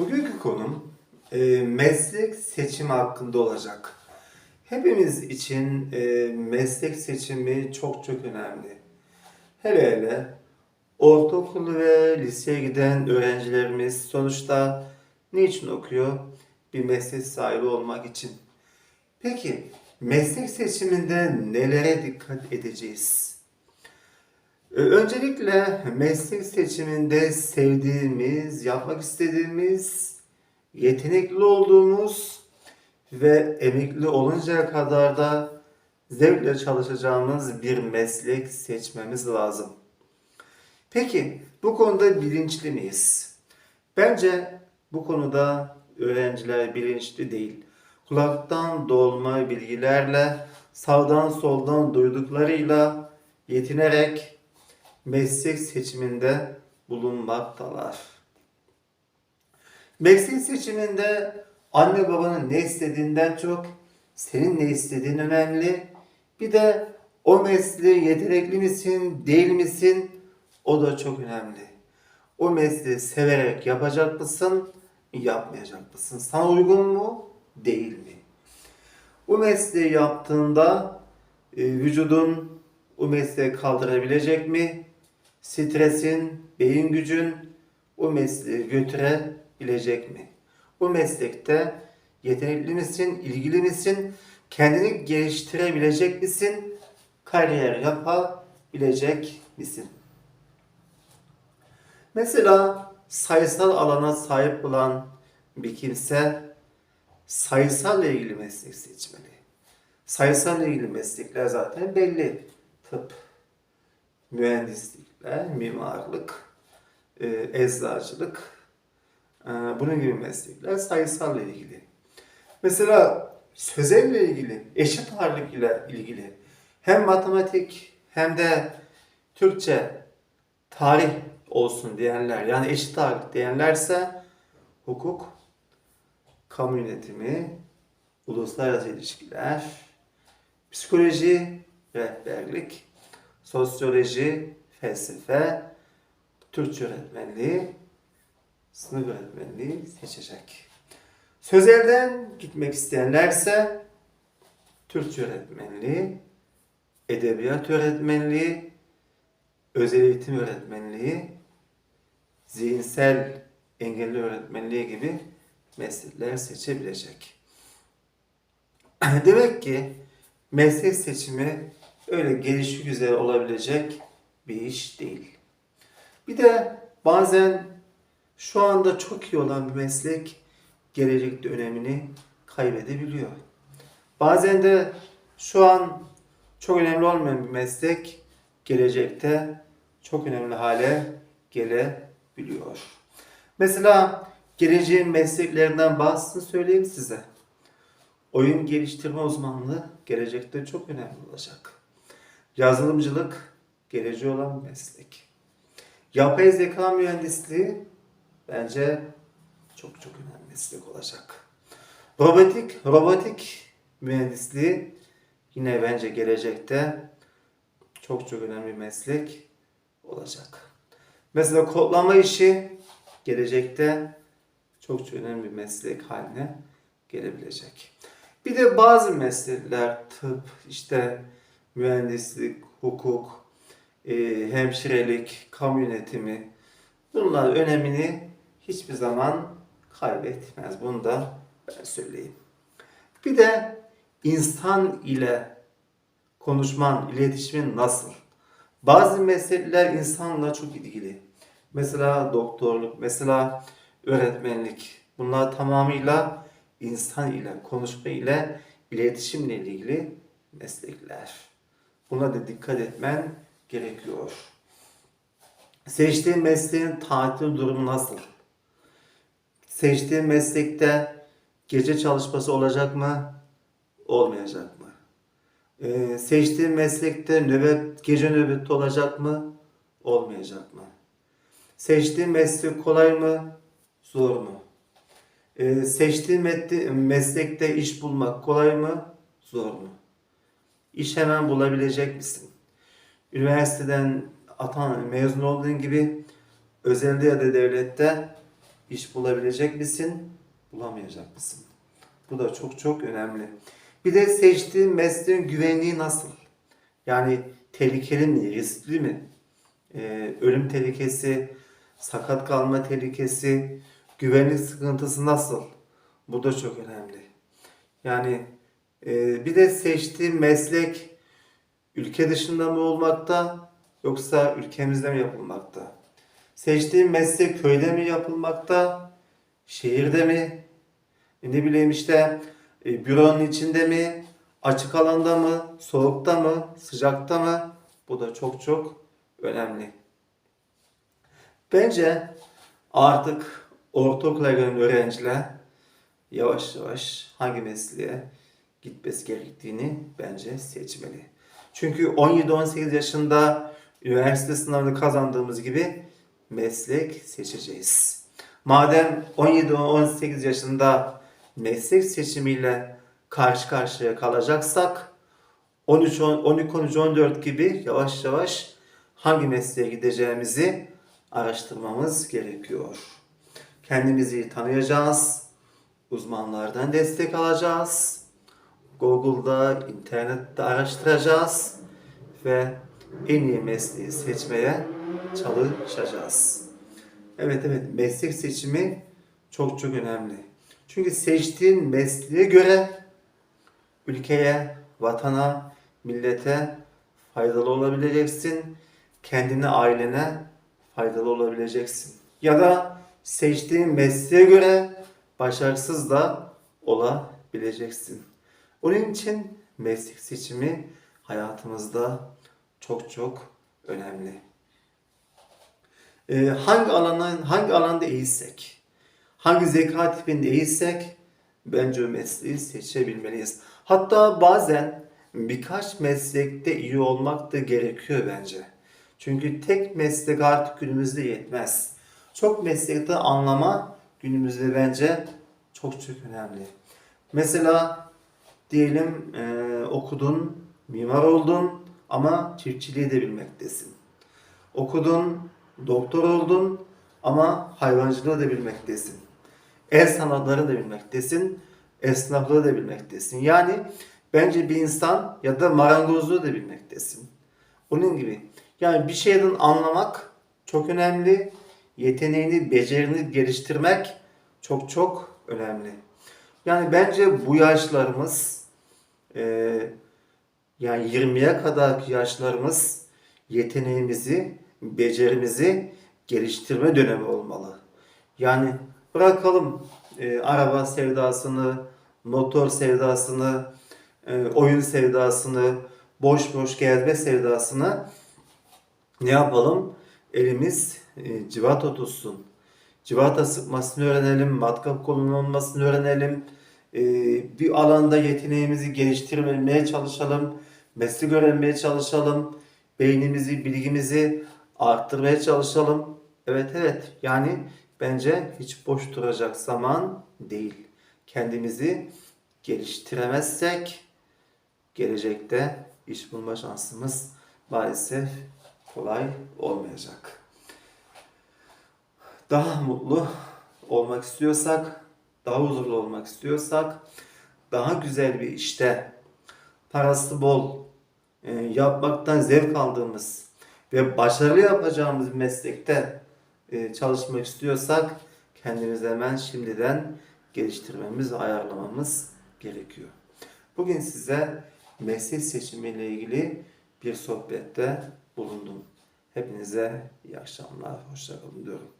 Bugünkü konum e, meslek seçimi hakkında olacak. Hepimiz için e, meslek seçimi çok çok önemli. Hele hele ortaokul ve liseye giden öğrencilerimiz sonuçta niçin okuyor? Bir meslek sahibi olmak için. Peki meslek seçiminde nelere dikkat edeceğiz? Ee, Öncelikle meslek seçiminde sevdiğimiz, yapmak istediğimiz, yetenekli olduğumuz ve emekli oluncaya kadar da zevkle çalışacağımız bir meslek seçmemiz lazım. Peki bu konuda bilinçli miyiz? Bence bu konuda öğrenciler bilinçli değil. Kulaktan dolma bilgilerle, sağdan soldan duyduklarıyla yetinerek meslek seçiminde bulunmaktalar. Meslek seçiminde anne babanın ne istediğinden çok senin ne istediğin önemli. Bir de o mesleğe yetenekli misin, değil misin? O da çok önemli. O mesleği severek yapacak mısın, yapmayacak mısın? Sana uygun mu, değil mi? Bu mesleği yaptığında e, vücudun o mesleği kaldırabilecek mi? Stresin, beyin gücün o mesleği götürebilecek mi? Bu meslekte yetenekli misin, ilgili misin? Kendini geliştirebilecek misin? Kariyer yapabilecek misin? Mesela sayısal alana sahip olan bir kimse sayısalla ilgili meslek seçmeli. Sayısalla ilgili meslekler zaten belli. Tıp, mühendislikler, mimarlık, e, eczacılık, e, bunun gibi meslekler sayısalla ilgili. Mesela sözelle ilgili, eşit ağırlık ile ilgili hem matematik hem de Türkçe, tarih olsun diyenler yani eşit ağırlık diyenlerse hukuk, kamu yönetimi, uluslararası ilişkiler, psikoloji, rehberlik, sosyoloji, felsefe, Türkçe öğretmenliği, sınıf öğretmenliği seçecek. Sözelden gitmek isteyenlerse Türkçe öğretmenliği, edebiyat öğretmenliği, özel eğitim öğretmenliği, zihinsel engelli öğretmenliği gibi meslekler seçebilecek. Demek ki meslek seçimi öyle gelişi güzel olabilecek bir iş değil. Bir de bazen şu anda çok iyi olan bir meslek gelecekte önemini kaybedebiliyor. Bazen de şu an çok önemli olmayan bir meslek gelecekte çok önemli hale gelebiliyor. Mesela geleceğin mesleklerinden bazısını söyleyeyim size. Oyun geliştirme uzmanlığı gelecekte çok önemli olacak. Yazılımcılık geleceği olan meslek. Yapay zeka mühendisliği bence çok çok önemli meslek olacak. Robotik, robotik mühendisliği yine bence gelecekte çok çok önemli bir meslek olacak. Mesela kodlama işi gelecekte çok çok önemli bir meslek haline gelebilecek. Bir de bazı meslekler tıp, işte mühendislik, hukuk, e, hemşirelik, kamu yönetimi bunlar önemini hiçbir zaman kaybetmez. Bunu da ben söyleyeyim. Bir de insan ile konuşman, iletişimin nasıl? Bazı meslekler insanla çok ilgili. Mesela doktorluk, mesela öğretmenlik. Bunlar tamamıyla insan ile, konuşma ile, iletişimle ilgili meslekler. Buna da dikkat etmen gerekiyor. Seçtiğin mesleğin tatil durumu nasıl? Seçtiğin meslekte gece çalışması olacak mı? Olmayacak mı? Ee, seçtiğin meslekte nöbet, gece nöbeti olacak mı? Olmayacak mı? Seçtiğin meslek kolay mı? Zor mu? Ee, seçtiğin meslekte iş bulmak kolay mı? Zor mu? İş hemen bulabilecek misin? Üniversiteden atan, mezun olduğun gibi özelde ya da devlette İş bulabilecek misin? Bulamayacak mısın? Bu da çok çok önemli. Bir de seçtiğin mesleğin güvenliği nasıl? Yani tehlikeli mi, riskli mi? Ee, ölüm tehlikesi, sakat kalma tehlikesi, güvenlik sıkıntısı nasıl? Bu da çok önemli. Yani e, bir de seçtiğin meslek ülke dışında mı olmakta yoksa ülkemizde mi yapılmakta? Seçtiğin meslek köyde mi yapılmakta, şehirde mi? E, Ne bileyim işte e, büronun içinde mi, açık alanda mı, soğukta mı, sıcakta mı? Bu da çok çok önemli. Bence artık ortaokula gelen öğrenciler yavaş yavaş hangi mesleğe gitmesi gerektiğini bence seçmeli. Çünkü 17-18 yaşında üniversite sınavını kazandığımız gibi meslek seçeceğiz. Madem 17-18 yaşında meslek seçimiyle karşı karşıya kalacaksak 13 12 13 14 gibi yavaş yavaş hangi mesleğe gideceğimizi araştırmamız gerekiyor. Kendimizi tanıyacağız. Uzmanlardan destek alacağız. Google'da, internette araştıracağız ve en iyi mesleği seçmeye çalışacağız. Evet evet meslek seçimi çok çok önemli. Çünkü seçtiğin mesleğe göre ülkeye, vatana, millete faydalı olabileceksin. Kendine, ailene faydalı olabileceksin. Ya da seçtiğin mesleğe göre başarısız da olabileceksin. Onun için meslek seçimi hayatımızda çok çok önemli. Ee, hangi alandan hangi alanda iyiysek, hangi zeka tipinde iyiysek bence mesleği seçebilmeliyiz. Hatta bazen birkaç meslekte iyi olmak da gerekiyor bence. Çünkü tek meslek artık günümüzde yetmez. Çok meslekte anlama günümüzde bence çok çok önemli. Mesela diyelim e, okudun, mimar oldun ama çiftçiliği de bilmektesin. Okudun, doktor oldun ama hayvancılığı da bilmektesin. El sanatları da bilmektesin, esnaflığı da bilmektesin. Yani bence bir insan ya da marangozluğu da bilmektesin. Onun gibi. Yani bir şeyden anlamak çok önemli. Yeteneğini, becerini geliştirmek çok çok önemli. Yani bence bu yaşlarımız e, yani 20'ye kadarki yaşlarımız yeteneğimizi, becerimizi geliştirme dönemi olmalı. Yani bırakalım e, araba sevdasını, motor sevdasını, e, oyun sevdasını, boş boş gezme sevdasını ne yapalım? Elimiz e, civata tutsun. Civata sıkmasını öğrenelim, matkap kullanılmasını öğrenelim. E, bir alanda yeteneğimizi geliştirmeye çalışalım. Meslek öğrenmeye çalışalım. Beynimizi, bilgimizi arttırmaya çalışalım. Evet evet yani bence hiç boş duracak zaman değil. Kendimizi geliştiremezsek gelecekte iş bulma şansımız maalesef kolay olmayacak. Daha mutlu olmak istiyorsak, daha huzurlu olmak istiyorsak, daha güzel bir işte, parası bol, e, yapmaktan zevk aldığımız ve başarılı yapacağımız bir meslekte e, çalışmak istiyorsak kendimizi hemen şimdiden geliştirmemiz ayarlamamız gerekiyor. Bugün size meslek seçimiyle ilgili bir sohbette bulundum. Hepinize iyi akşamlar, hoşçakalın diyorum.